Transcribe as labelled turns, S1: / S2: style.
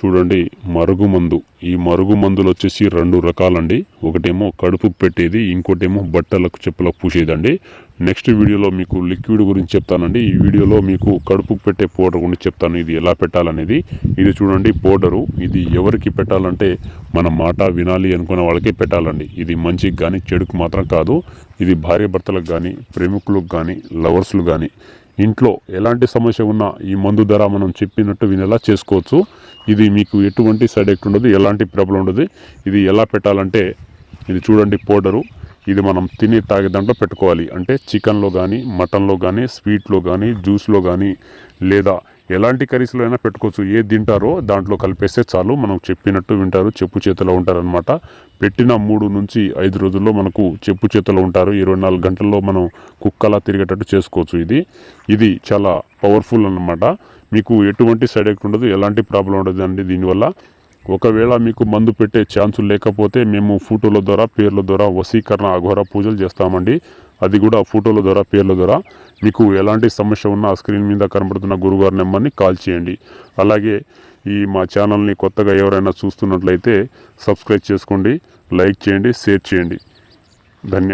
S1: చూడండి మరుగుమందు. ఈ మరుగు మందులు వచ్చేసి రెండు రకాలండి. ఒకటేమో కడుపు పెట్టేది ఇంకోటేమో బట్టలకు చెప్పులకు పూసేదండి. నెక్స్ట్ వీడియోలో మీకు లిక్విడ్ గురించి చెప్తానండి. ఈ వీడియోలో మీకు కడుపు పెట్టే పౌడర్ గురించి చెప్తాను. ఇది ఎలా పెట్టాలనేది. ఇది చూడండి పౌడరు. ఇది ఎవరికి పెట్టాలంటే మన మాట వినాలి అనుకున్న వాళ్ళకే పెట్టాలండి. ఇది మంచికి కానీ చెడుకు మాత్రం కాదు. ఇది భార్య భర్తలకు కానీ ప్రేమికులకు కానీ లవర్స్లు కానీ ఇంట్లో ఎలాంటి సమస్య ఉన్నా ఈ మందు ధర మనం చెప్పినట్టు వినేలా చేసుకోవచ్చు. ఇది మీకు ఎటువంటి సైడ్ ఎఫెక్ట్ ఉండదు ఎలాంటి ప్రాబ్లం ఉండదు. ఇది ఎలా పెట్టాలంటే ఇది చూడండి పౌడరు ఇది మనం తిని తాగే దాంట్లో పెట్టుకోవాలి. అంటే చికెన్లో కానీ మటన్లో కానీ స్వీట్లో కానీ జ్యూస్లో కానీ లేదా ఎలాంటి కర్రీస్లో అయినా పెట్టుకోవచ్చు. ఏ తింటారో దాంట్లో కలిపేస్తే చాలు. మనం చెప్పినట్టు వింటారు చెప్పు చేతిలో ఉంటారనమాట పెట్టిన మూడు నుంచి ఐదు రోజుల్లో మనకు చెప్పు చేతిలో ఉంటారు. ఇరవై నాలుగు గంటల్లో మనం కుక్కలా తిరిగేటట్టు చేసుకోవచ్చు ఇది. ఇది చాలా పవర్ఫుల్ అన్నమాట. మీకు ఎటువంటి సైడ్ ఎఫెక్ట్ ఉండదు ఎలాంటి ప్రాబ్లం ఉండదు అండి దీనివల్ల. ఒకవేళ మీకు మందు పెట్టే ఛాన్సులు లేకపోతే మేము ఫోటోల ద్వారా పేర్ల ద్వారా వసీకరణ అఘోర పూజలు చేస్తామండి. అది కూడా ఫోటోల ద్వారా పేర్ల ద్వారా. మీకు ఎలాంటి సమస్య ఉన్నా ఆ స్క్రీన్ మీద కనబడుతున్న గురుగారి నెంబర్ని కాల్ చేయండి. అలాగే ఈ మా ఛానల్ని కొత్తగా ఎవరైనా చూస్తున్నట్లయితే సబ్స్క్రైబ్ చేసుకోండి లైక్ చేయండి షేర్ చేయండి. ధన్యవాదాలు.